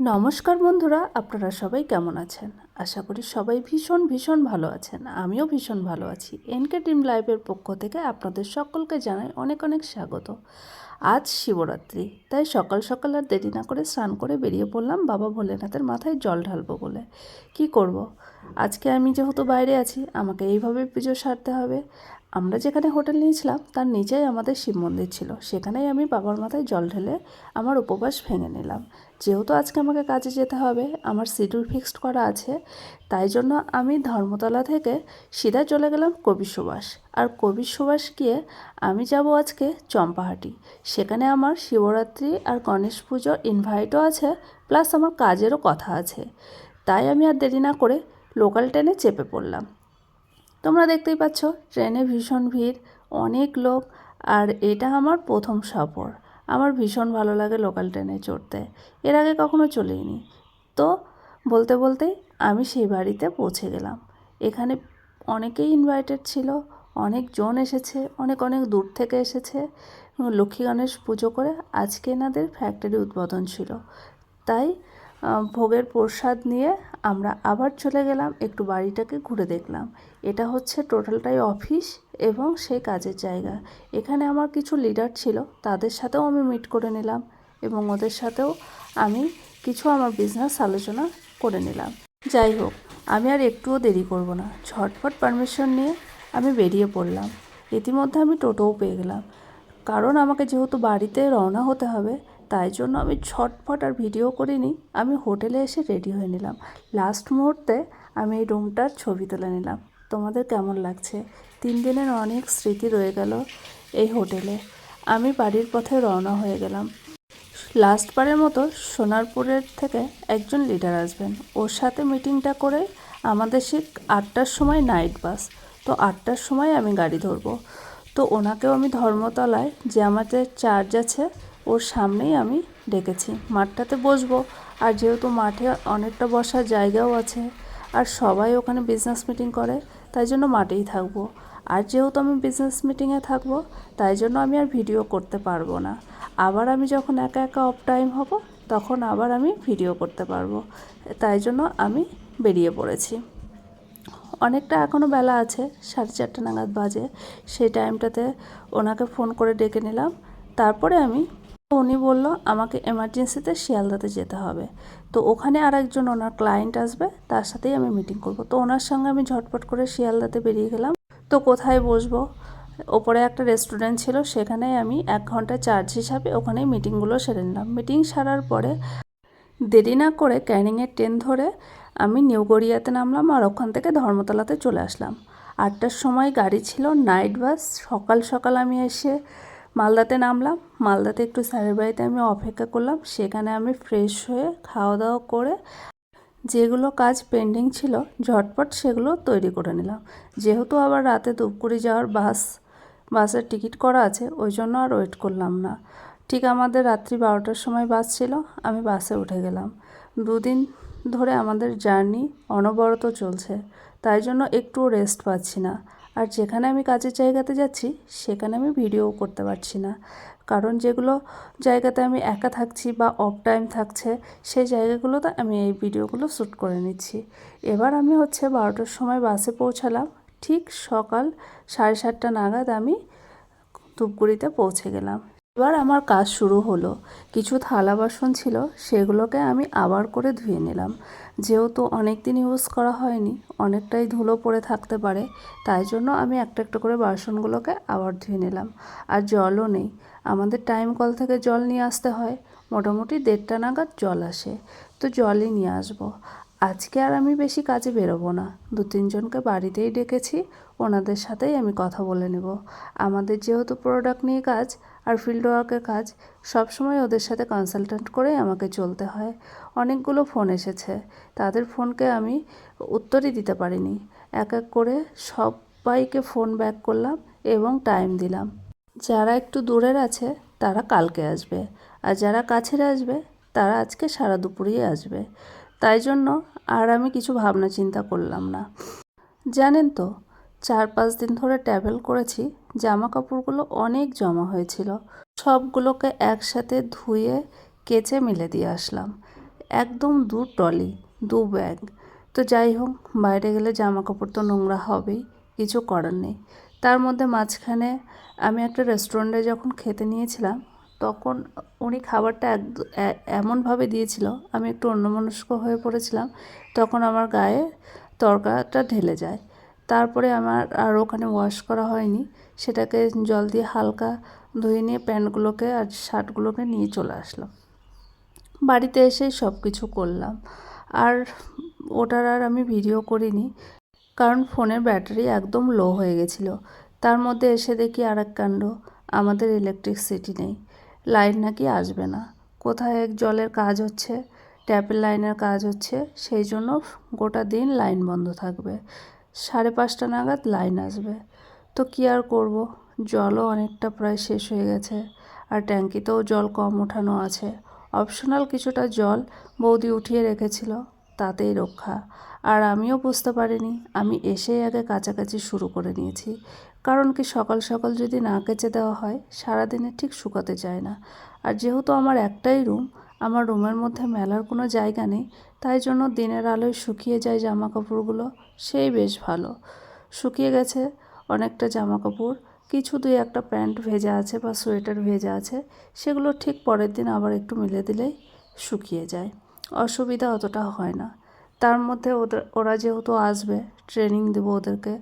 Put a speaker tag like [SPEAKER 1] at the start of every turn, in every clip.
[SPEAKER 1] নমস্কার বন্ধুরা, আপনারা সবাই কেমন আছেন? আশা করি সবাই ভীষণ ভীষণ ভালো আছেন। আমিও ভীষণ ভালো আছি। এনকে টিম লাইভের পক্ষ থেকে আপনাদের সকলকে জানাই অনেক অনেক স্বাগত। আজ শিবরাত্রি, তাই সকাল সকাল আর দেরি না করে স্নান করে বেরিয়ে পড়লাম বাবা ভোলেনাথের মাথায় জল ঢালবো বলে। কি করব। আজকে আমি যেহেতু বাইরে আছি, আমাকে এইভাবে পুজো সারতে হবে। আমরা যেখানে হোটেল নিয়েছিলাম, তার নিচেই আমাদের শিব মন্দির ছিল। সেখানেই আমি বাবার মাথায় জল ঢেলে আমার উপবাস ভেঙে নিলাম। যেহেতু আজকে আমাকে কাজে যেতে হবে, আমার শিডিউল ফিক্সড করা আছে, তাই জন্য আমি ধর্মতলা থেকে সিধা চলে গেলাম কবি সুভাষ। আর কবি সুভাষ গিয়ে আমি যাব আজকে চম্পাহাটি। সেখানে আমার শিবরাত্রি আর গণেশ পুজোর ইনভাইটও আছে প্লাস আমার কাজেরও কথা আছে। তাই আমি আর দেরি না করে লোকাল ট্রেনে চেপে পড়লাম। তোমরা দেখতেই পাচ্ছ, ট্রেনে ভীষণ ভিড়, অনেক লোক, আর এটা আমার প্রথম সফর। আমার ভীষণ ভালো লাগে লোকাল ট্রেনে চড়তে। এর আগে কখনো চলিনি। তো বলতে বলতেই আমি সেই বাড়িতে পৌঁছে গেলাম। এখানে অনেকেই ইনভাইটেড ছিল, অনেকজন এসেছে, অনেক অনেক দূর থেকে এসেছে। লক্ষ্মী গণেশ পুজো করে আজকে এনাদের ফ্যাক্টরি উদ্বোধন ছিল। তাই ভোগের প্রসাদ নিয়ে আমরা আবার চলে গেলাম, একটু বাড়িটাকে ঘুরে দেখলাম। এটা হচ্ছে টোটালটাই অফিস এবং সেই কাজের জায়গা। এখানে আমার কিছু লিডার ছিল, তাদের সাথেও আমি মিট করে নিলাম এবং ওদের সাথেও আমি কিছু আমার বিজনেস আলোচনা করে নিলাম। যাই হোক, আমি আর একটুও দেরি করব না। ঝটফট পারমিশন নিয়ে আমি বেরিয়ে পড়লাম। ইতিমধ্যে আমি টোটোও পেয়ে গেলাম। কারণ আমাকে যেহেতু বাড়িতে রওনা হতে হবে তাই জন্য আমি ছটফট আর ভিডিও করিনি। আমি হোটেলে এসে রেডি হয়ে নিলাম। লাস্ট মুহূর্তে আমি এই রুমটার ছবি তুলে নিলাম। তোমাদের কেমন লাগছে? তিন দিনের অনেক স্মৃতি রয়ে গেল এই হোটেলে। আমি বাড়ির পথে রওনা হয়ে গেলাম। লাস্টবারের মতো সোনারপুরের থেকে একজন লিডার আসবেন। ওর সাথে মিটিংটা করে আমাদের সে আটটার সময় নাইট বাস। তো আটটার সময় আমি গাড়ি ধরবো। তো ওনাকেও আমি ধর্মতলায় যে আমাদের চার্জ আছে ওর সামনেই আমি ডেকেছি। মাঠটাতে বসবো। আর যেহেতু মাঠে অনেকটা বসার জায়গাও আছে আর সবাই ওখানে বিজনেস মিটিং করে, তাই জন্য মাঠেই থাকব। আর যেহেতু আমি বিজনেস মিটিংয়ে থাকব, তাই জন্য আমি আর ভিডিও করতে পারব না। আবার আমি যখন একা একা অফ টাইম হব, তখন আবার আমি ভিডিও করতে পারব। তাই জন্য আমি বেরিয়ে পড়েছি। অনেকটা এখনও বেলা আছে, সাড়ে চারটে নাগাদ বাজে। সেই টাইমটাতে ওনাকে ফোন করে ডেকে নিলাম। তারপরে আমি উনি বলল, আমাকে এমার্জেন্সিতে শিয়ালদাতে যেতে হবে। তো ওখানে আর একজন ওনার ক্লায়েন্ট আসবে, তার সাথেই আমি মিটিং করব। তো ওনার সঙ্গে আমি ঝটপট করে শিয়ালদাতে বেরিয়ে গেলাম। তো কোথায় বসবো? ওপরে একটা রেস্টুরেন্ট ছিল সেখানে আমি এক ঘণ্টা চার্জ হিসাবে ওখানেই মিটিংগুলো সেরে নিলাম। মিটিং সারার পরে দেরি না করে ক্যানিংয়ের ট্রেন ধরে আমি নিউ গড়িয়াতে নামলাম আর ওখান থেকে ধর্মতলাতে চলে আসলাম। আটটার সময় গাড়ি ছিল নাইট বাস সকাল সকাল আমি এসে মালদাতে নামলাম। মালদাতে একটু স্যারের বাড়িতে আমি অপেক্ষা করলাম। সেখানে আমি ফ্রেশ হয়ে খাওয়া দাওয়া করে যেগুলো কাজ পেন্ডিং ছিল, ঝটপট সেগুলো তৈরি করে নিলাম। যেহেতু আবার রাতে ধূপগুড়ি যাওয়ার বাস, বাসের টিকিট করা আছে, ওই জন্য আর ওয়েট করলাম না। ঠিক আমাদের রাত্রি বারোটার সময় বাস ছিল, আমি বাসে উঠে গেলাম। দুদিন ধরে আমাদের জার্নি অনবরত চলছে, তাই জন্য একটু রেস্ট পাচ্ছি না। আর যেখানে আমি কাজের জায়গাতে যাচ্ছি, সেখানে আমি ভিডিও করতে পারছি না। কারণ যেগুলো জায়গাতে আমি একা থাকছি বা অফ টাইম থাকছে, সেই জায়গাগুলোতে আমি এই ভিডিওগুলো শ্যুট করে নিচ্ছি। এবার আমি হচ্ছে বারোটার সময় বাসে পৌঁছালাম। ঠিক সকাল সাড়ে সাতটা নাগাদ আমি ধূপগুড়িতে পৌঁছে গেলাম। এবার আমার কাজ শুরু হলো। কিছু থালা বাসন ছিল, সেগুলোকে আমি আবার করে ধুয়ে নিলাম। যেহেতু অনেক দিন ইউজ করা হয়নি, অনেকটাই ধুলো পড়ে থাকতে পারে, তাই জন্য আমি একটা একটা করে বাসনগুলোকে আবার ধুয়ে নিলাম। আর জলও নেই। আমাদের টাইম কল থেকে জল নিয়ে আসতে হয়। মোটামুটি দেড়টা নাগাদ জল আসে। তো জলই নিয়ে আসব। আজকে আর আমি বেশি কাজে বেরোবো না। দু তিনজনকে বাড়িতেই ডেকেছি, ওনাদের সাথেই আমি কথা বলে নেব। আমাদের যেহেতু প্রোডাক্ট নিয়ে কাজ আর ফিল্ড ওয়ার্কের কাজ, সবসময় ওদের সাথে কনসালটেন্ট করেই আমাকে চলতে হয়। অনেকগুলো ফোন এসেছে, তাদের ফোনকে আমি উত্তরই দিতে পারিনি। এক এক করে সবাইকে ফোন ব্যাক করলাম এবং টাইম দিলাম। যারা একটু দূরের আছে, তারা কালকে আসবে। আর যারা কাছের আসবে, তারা আজকে সারা দুপুরেই আসবে। তাই জন্য আর আমি কিছু ভাবনা চিন্তা করলাম না। জানেন তো, চার পাঁচ দিন ধরে ট্রাভেল করেছি জামা কাপড়গুলো অনেক জমা হয়েছিল। সবগুলোকে একসাথে ধুয়ে কেচে মিলে দিয়ে আসলাম। একদম দু ট্রলি, দু ব্যাগ। তো যাই হোক, বাইরে গেলে জামা কাপড় তো নোংরা হবেই, কিছু করার নেই। তার মধ্যে মাঝখানে আমি একটা রেস্টুরেন্টে যখন খেতে নিয়েছিলাম তখন উনি খাবারটা এক এমনভাবে দিয়েছিল, আমি একটু অন্যমনস্ক হয়ে পড়েছিলাম, তখন আমার গায়ে তরকাটা ঢেলে যায়। তারপরে আমার আর ওখানে ওয়াশ করা হয়নি, সেটাকে জল দিয়ে হালকা ধুয়ে নিয়ে প্যান্টগুলোকে আর শার্টগুলোকে নিয়ে চলে আসলাম। বাড়িতে এসেই সব কিছু করলাম। আর ওটার আর আমি ভিডিও করিনি, কারণ ফোনের ব্যাটারি একদম লো হয়ে গেছিল। তার মধ্যে এসে দেখি আর এক কাণ্ড, আমাদের ইলেকট্রিসিটি নেই। লাইন নাকি আসবে না। কোথায় এক জলের কাজ হচ্ছে, ট্যাপের লাইনের কাজ হচ্ছে, সেই জন্য গোটা দিন লাইন বন্ধ থাকবে। সাড়ে পাঁচটা নাগাদ লাইন আসবে। তো কী আর করব? জলও অনেকটা প্রায় শেষ হয়ে গেছে। আর ট্যাঙ্কিতেও জল কম ওঠানো আছে। অপশনাল কিছুটা জল বৌদি উঠিয়ে রেখেছিল, তাতেই রক্ষা। আর আমিও বুঝতে পারিনি, আমি এসেই আগে কাছাকাছি শুরু করে নিয়েছি। কারণ কি সকাল সকাল যদি না কেচে দেওয়া হয়, সারাদিনে ঠিক শুকাতে চায় না। আর যেহেতু আমার একটাই রুম, আমার রুমের মধ্যে মেলার কোনো জায়গা নেই, তাই জন্য দিনের আলোয় শুকিয়ে যায় জামা কাপড়গুলো সেই বেশ ভালো। শুকিয়ে গেছে অনেকটা জামা কাপড় কিছু দুই একটা প্যান্ট ভেজা আছে বা সোয়েটার ভেজা আছে, সেগুলো ঠিক পরের দিন আবার একটু মিলে দিলেই শুকিয়ে যায়। অসুবিধা অতটা হয় না। তার মধ্যে ওদের, ওরা যেহেতু আসবে, ট্রেনিং দেবো ওদেরকে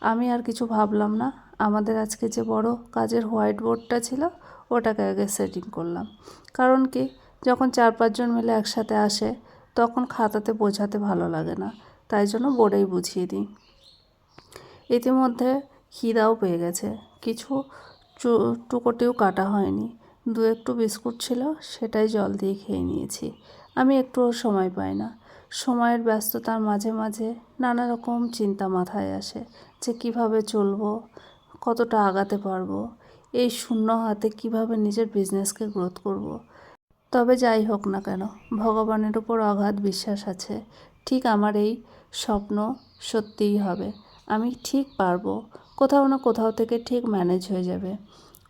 [SPEAKER 1] আমি আর কিছু ভাবলাম না। আমাদের আজকে যে বড় কাজের হোয়াইট বোর্ডটা ছিল, ওটাকে আগে সেটিং করলাম। কারণ কি? যখন চার পাঁচজন মিলে একসাথে আসে, তখন খাতাতে বোঝাতে ভালো লাগে না। তাই জন্য বোর্ডেই বুঝিয়ে দিই। ইতিমধ্যে খিদাও পেয়ে গেছে। কিছু টুকোটিও কাটা হয়নি। দু একটু বিস্কুট ছিল, সেটাই জল দিয়ে খেয়ে নিয়েছি। আমি একটুও সময় পাই না। সময়ের ব্যস্ততার মাঝে মাঝে নানা রকম চিন্তা মাথায় আসে। যে কীভাবে চলবো, কতটা আগাতে পারব, এই শূন্য হাতে কীভাবে নিজের বিজনেসকে গ্রোথ করব। তবে যাই হোক না কেন, ভগবানের উপর অগাধ বিশ্বাস আছে। ঠিক আমার এই স্বপ্ন সত্যিই হবে। আমি ঠিক পারব, কোথাও না কোথাও থেকে ঠিক ম্যানেজ হয়ে যাবে।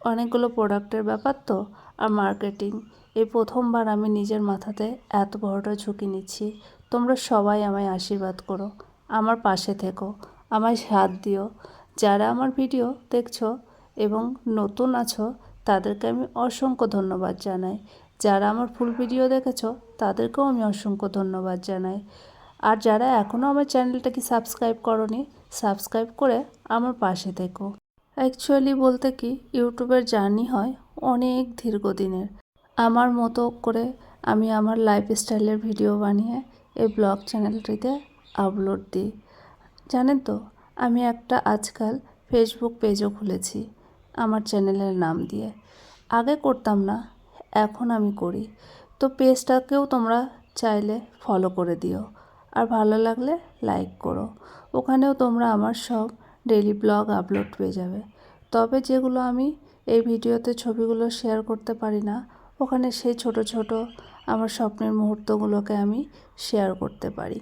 [SPEAKER 1] অনেকগুলো প্রোডাক্টের ব্যাপার তো, আর মার্কেটিং এই প্রথমবার আমি নিজের মাথাতে এত বড়টা ঝুঁকি নিচ্ছি। তোমরা সবাই আমায় আশীর্বাদ করো, আমার পাশে থেকো। আমায় সাথ দিও। যারা আমার ভিডিও দেখছ এবং নতুন আছো, তাদেরকে আমি অসংখ্য ধন্যবাদ জানাই। যারা আমার ফুল ভিডিও দেখেছ, তাদেরকেও আমি অসংখ্য ধন্যবাদ জানাই। আর যারা এখনও আমার চ্যানেলটাকে সাবস্ক্রাইব করনি সাবস্ক্রাইব করে আমার পাশে থেকো। অ্যাকচুয়ালি বলতে কি, ইউটিউবের জার্নি হয় অনেক দীর্ঘদিনের। আমার মতো করে আমি আমার লাইফস্টাইলের ভিডিও বানিয়ে এই ব্লগ চ্যানেলটিতে আপলোড দিই। জানেন তো, আমি একটা আজকাল ফেসবুক পেজও খুলেছি, আমার চ্যানেলের নাম দিয়ে। আগে করতাম না, এখন আমি করি। তো পেজটাকেও তোমরা চাইলে ফলো করে দিও। আর ভালো লাগলে লাইক করো। ওখানেও তোমরা আমার সব ডেলি ব্লগ আপলোড পেয়ে যাবে। তবে যেগুলো আমি এই ভিডিওতে ছবিগুলো শেয়ার করতে পারি না, ওখানে সেই ছোট ছোট আমার স্বপ্নের মুহূর্তগুলোকে আমি শেয়ার করতে পারি।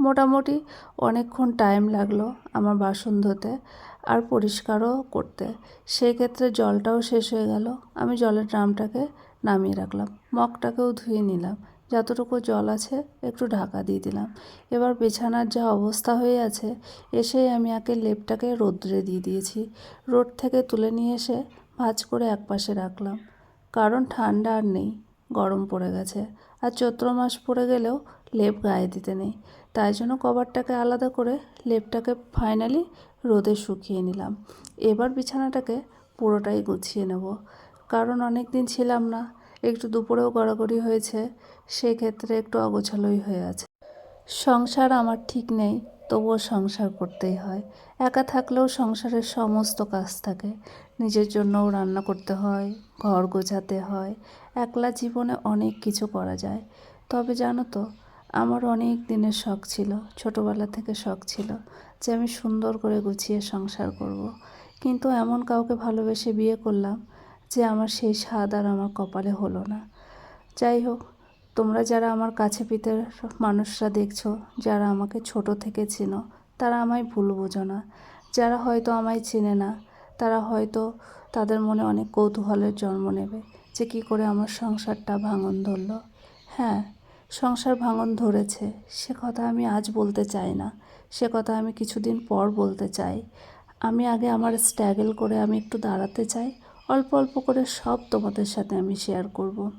[SPEAKER 1] মোটামুটি অনেকক্ষণ টাইম লাগল আমার বাসন ধুতে আর পরিষ্কারও করতে। সেই ক্ষেত্রে জলটাও শেষ হয়ে গেল। আমি জলের ড্রামটাকে নামিয়ে রাখলাম। মগটাকেও ধুয়ে নিলাম। যতটুকু জল আছে একটু ঢাকা দিয়ে দিলাম। এবার বিছানার যা অবস্থা হয়ে আছে এসেই আমি আগে লেপটাকে রোদ্রে দিয়ে দিয়েছি। রোদ থেকে তুলে নিয়ে এসে ভাজ করে একপাশে রাখলাম। কারণ ঠান্ডা আর নেই, গরম পড়ে গেছে। আর চৈত্র মাস পড়ে গেলেও লেপ গায়ে দিতে নেই। তাই জন্য কভারটাকে আলাদা করে লেপটাকে ফাইনালি রোদে শুকিয়ে নিলাম। এবার বিছানাটাকে পুরোটাই গুছিয়ে নেব। কারণ অনেক দিন ছিলাম না, একটু দুপুরেও গড়াগড়ি হয়েছে, সেক্ষেত্রে একটু অগোছালোই হয়ে আছে। সংসার আমার ঠিক নেই, তবুও সংসার করতেই হয়। একা থাকলেও সংসারের সমস্ত কাজ থাকে। নিজের জন্যও রান্না করতে হয়, ঘর গোছাতে হয়, একলা জীবনে অনেক কিছু করা যায়। তবে জানো তো আমার অনেক দিনের শখ ছিল, ছোটোবেলা থেকে শখ ছিল, যে আমি সুন্দর করে গুছিয়ে সংসার করব। কিন্তু এমন কাউকে ভালোবেসে বিয়ে করলাম, যে আমার সেই স্বাদ আর আমার কপালে হলো না। যাই হোক, তোমরা যারা আমার কাছে পিতের মানুষরা দেখছ, যারা আমাকে ছোট থেকে চিনো, তারা আমায় ভুল বোঝো না। যারা হয়তো আমায় চেনে না, তারা হয়তো তাদের মনে অনেক কৌতূহলের জন্ম নেবে, যে কী করে আমার সংসারটা ভাঙন ধরলো। হ্যাঁ সংসার ভাঙন ধরেছে। সে কথা আমি আজ বলতে চাই না। সে কথা আমি কিছুদিন পর বলতে চাই। আমি আগে আমার স্ট্রাগল করে আমি একটু দাঁড়াতে চাই। অল্প অল্প করে সব তোমাদের সাথে আমি শেয়ার করব।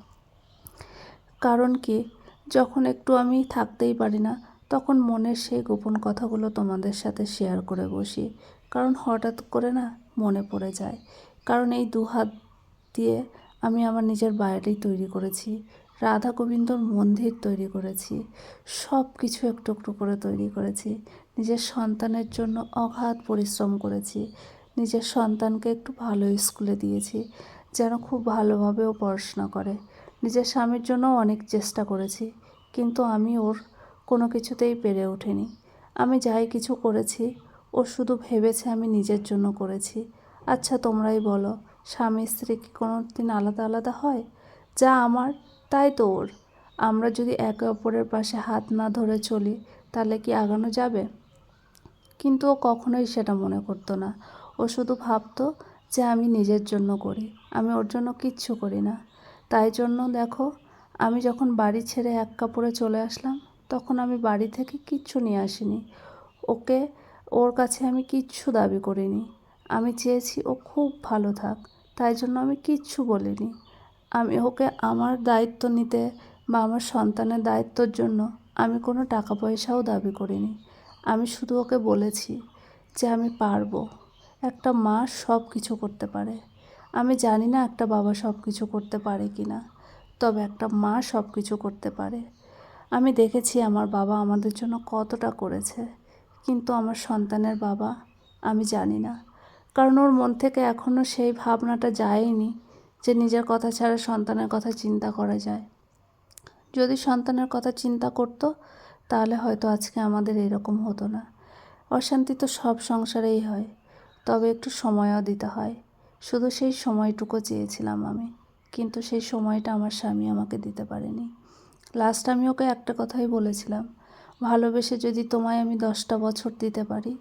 [SPEAKER 1] কারণ কি? যখন একটু আমি থাকতেই পারি না, তখন মনের সেই গোপন কথাগুলো তোমাদের সাথে শেয়ার করে বসি। কারণ হঠাৎ করে না মনে পড়ে যায়। কারণ এই দু হাত দিয়ে আমি আমার নিজের বাড়ি তৈরি করেছি। রাধা গোবিন্দর মন্দির তৈরি করেছি। সব কিছু একটু একটু করে তৈরি করেছি। নিজের সন্তানের জন্য অগাধ পরিশ্রম করেছি। নিজের সন্তানকে একটু ভালো স্কুলে দিয়েছি, যেন খুব ভালোভাবে ও পড়াশোনা করে। নিজের স্বামীর জন্য অনেক চেষ্টা করেছি, কিন্তু আমি ওর কোনো কিছুতেই পেরে ওঠেনি আমি যাই কিছু করেছি, ও শুধু ভেবেছে আমি নিজের জন্য করেছি। আচ্ছা তোমরাই বলো স্বামী স্ত্রী কি কোনো দিন আলাদা আলাদা হয়? যা আমার তাই তো ওর আমরা যদি একে অপরের পাশে হাত না ধরে চলি, তাহলে কি আগানো যাবে? কিন্তু ও কখনোই সেটা মনে করতো না। ও শুধু ভাবতো যে আমি নিজের জন্য করি, আমি ওর জন্য কিচ্ছু করি না। তাই জন্য দেখো, আমি যখন বাড়ি ছেড়ে এক কাপড়ে চলে আসলাম, তখন আমি বাড়ি থেকে কিচ্ছু নিয়ে আসিনি। ওকে, ওর কাছে আমি কিচ্ছু দাবি করিনি। আমি চেয়েছি ও খুব ভালো থাক, তাই জন্য আমি কিচ্ছু বলিনি। আমি ওকে আমার দায়িত্ব নিতে বা আমার সন্তানের দায়িত্বর জন্য আমি কোনো টাকা পয়সাও দাবি করিনি। আমি শুধু ওকে বলেছি যে আমি পারব। একটা মা সব কিছু করতে পারে। আমি জানি না একটা বাবা সব কিছু করতে পারে কি না তবে একটা মা সব কিছু করতে পারে। আমি দেখেছি আমার বাবা আমাদের জন্য কতটা করেছে, কিন্তু আমার সন্তানের বাবা আমি জানি না। কারণ ওর মন থেকে এখনও সেই ভাবনাটা যায়নি যে নিজের কথা ছাড়া সন্তানের কথা চিন্তা করা যায়। যদি সন্তানের কথা চিন্তা করতো, তাহলে হয়তো আজকে আমাদের এরকম হতো না। অশান্তি তো সব সংসারেই হয়, তবে একটু সময়ও দিতে হয়। শুধু সেই সময়টুকু চেয়েছিলাম আমি, কিন্তু সেই সময়টা আমার স্বামী আমাকে দিতে পারেনি। লাস্ট আমি ওকে একটা কথাই বলেছিলাম, ভালোবেসে যদি তোমায় আমি দশটা বছর দিতে পারি,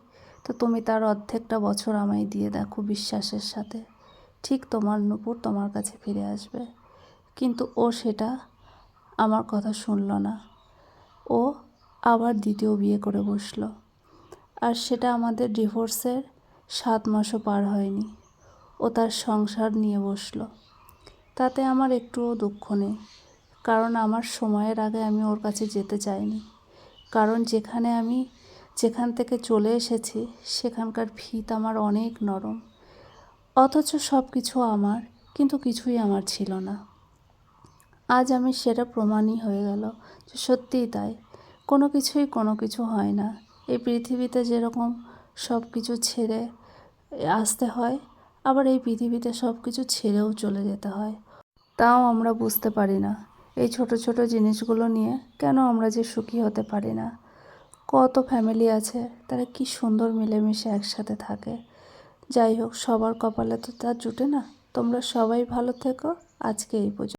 [SPEAKER 1] তো তুমি তার অর্ধেকটা বছর আমায় দিয়ে দেখো বিশ্বাসের সাথে। ঠিক তোমার নূপুর তোমার কাছে ফিরে আসবে। কিন্তু ও সেটা আমার কথা শুনল না। ও আবার দ্বিতীয় বিয়ে করে বসল। আর সেটা আমাদের ডিভোর্সের সাত মাসও পার হয়নি। ও তার সংসার নিয়ে বসল। তাতে আমার একটুও দুঃখ নেই। কারণ আমার সময়ের আগে আমি ওর কাছে যেতে চাইনি। কারণ যেখানে আমি যেখান থেকে চলে এসেছি, সেখানকার ভিত আমার অনেক নরম। অথচ সব কিছু আমার, কিন্তু কিছুই আমার ছিল না। আজ আমি সেটা প্রমাণই হয়ে গেল যে সত্যিই তাই। কোনো কিছুই কোনো কিছু হয় না। এই পৃথিবীতে যেরকম সব কিছু ছেড়ে আসতে হয়, আবার এই পৃথিবীতে সব কিছু ছেড়েও চলে যেতে হয়। তাও আমরা বুঝতে পারি না এই ছোট ছোট জিনিসগুলো নিয়ে কেন আমরা যে সুখী হতে পারি না। কত ফ্যামিলি আছে, তারা কি সুন্দর মিলেমিশে একসাথে থাকে। যাই হোক, সবার কপালে তো তা জুটে না। তোমরা সবাই ভালো থেকো। আজকে এই পর্যন্ত।